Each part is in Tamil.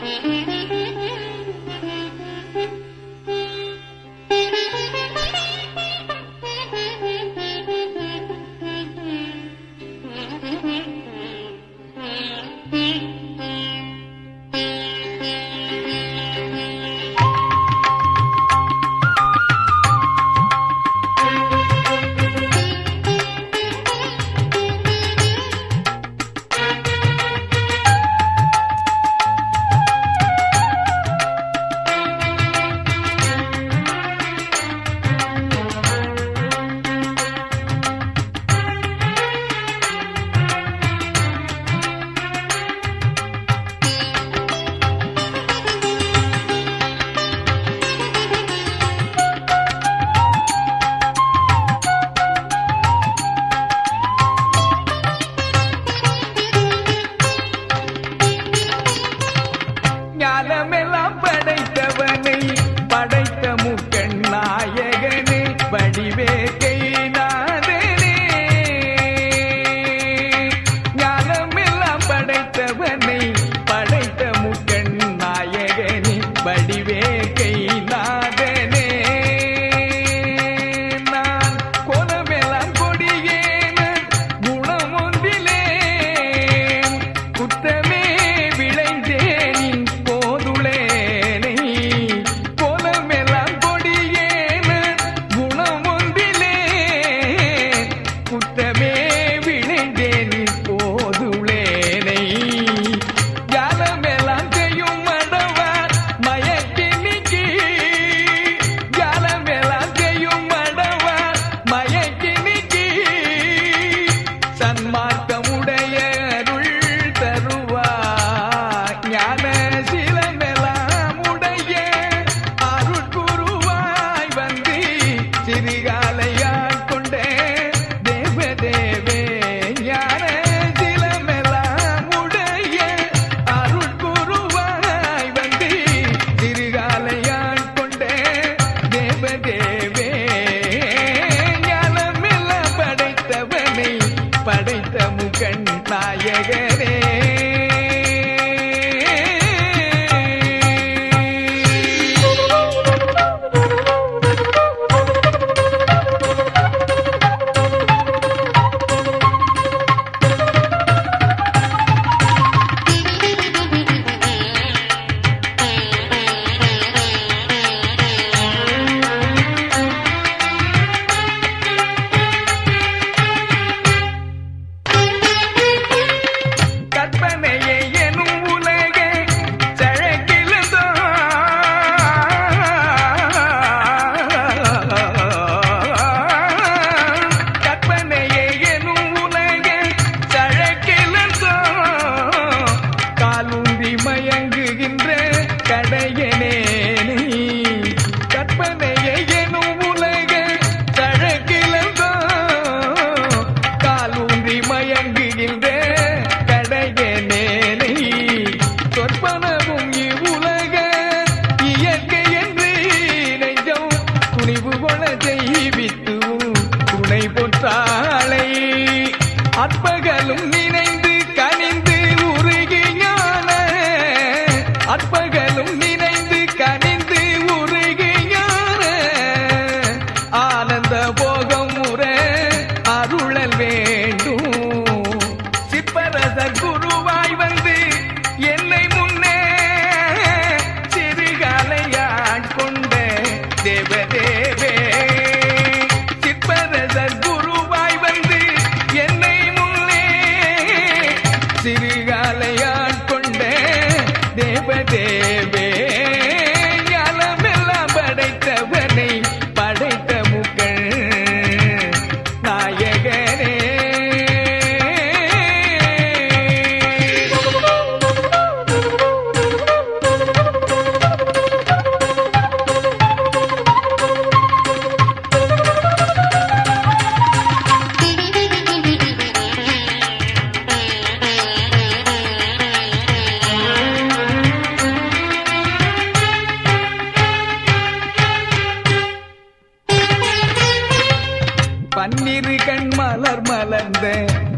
Mm-hmm. தன்மா பொற்றாலை. அற்பகலும் நினைந்து கனிந்து உருகி ஞான. அற்பகலும் நினைந்து கனிந்து உருகி ஞான. ஆனந்த போகம் முற அருளல் வேண்டும். சிப்பரசர் குருவாய் வந்து என்னை முன்னே சிறுகாலையாட்கொண்ட தேவன்.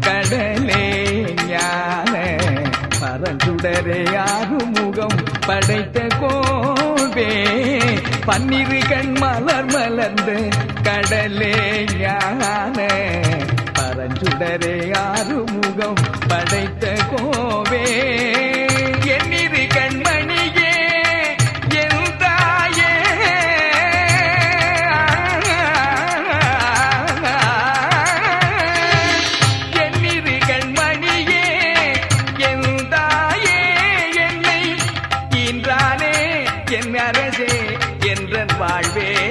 கடலே ஞான பரந்துடரே ஆறுமுகம் படைத்த கோவே பன்னிரு கண் மலர் மலர்ந்த கடலே ஞான பரஞ்சுடரே ஆறுமுகம் வாழ்வே.